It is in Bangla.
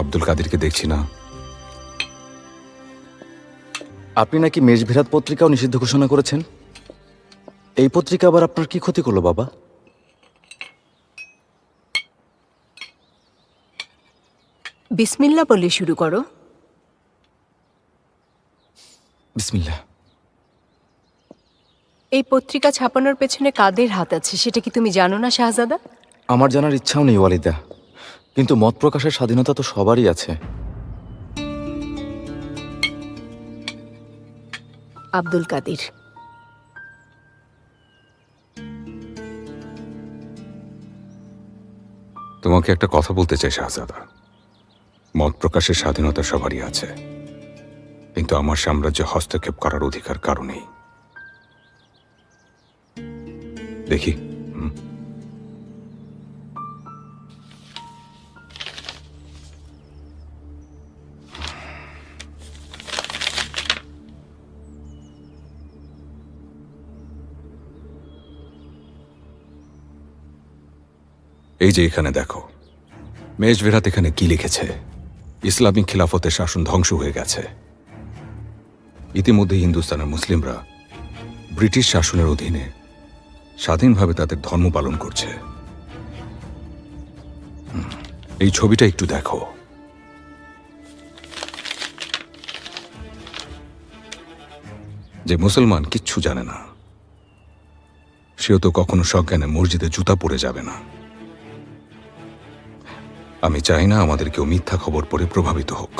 আব্দুল কাদিরকে দেখছি না। আপনি নাকি মেজভিরাত পত্রিকাও নিষিদ্ধ ঘোষণা করেছেন? এই পত্রিকা আবার আপনার কি ক্ষতি করল বাবা? বিসমিল্লা বলে শুরু করো। বিসমিল্লাহ এই পত্রিকা ছাপানোর পেছনে কাদের হাত আছে সেটা কি তুমি জানো না শাহজাদা? আমার জানার ইচ্ছাও নেই ওয়ালিদা। কিন্তু মত প্রকাশের স্বাধীনতা তো সবারই আছে। আব্দুল কাদির। তোমাকে একটা কথা বলতে চাই শাহজাদা। মত প্রকাশের স্বাধীনতা সবারই আছে। কিন্তু আমার সাম্রাজ্যে হস্তক্ষেপ করার অধিকার কারণেই দেখি হুম। এই যে এখানে দেখো। মেজভেরাত এখানে কি লিখেছে? ইসলামিক খিলাফতের শাসন ধ্বংস হয়ে গেছে। ইতিমধ্যে হিন্দুস্তানের মুসলিমরা ব্রিটিশ শাসনের অধীনে স্বাধীনভাবে তাদের ধর্ম পালন করছে। এই ছবিটা একটু দেখো। যে মুসলমান কিচ্ছু জানে না। সেও তো কখনো সজ্ঞানে মসজিদে জুতা পরে যাবে না। আমি চাই না আমাদের কেউ মিথ্যা খবর পড়ে প্রভাবিত হোক।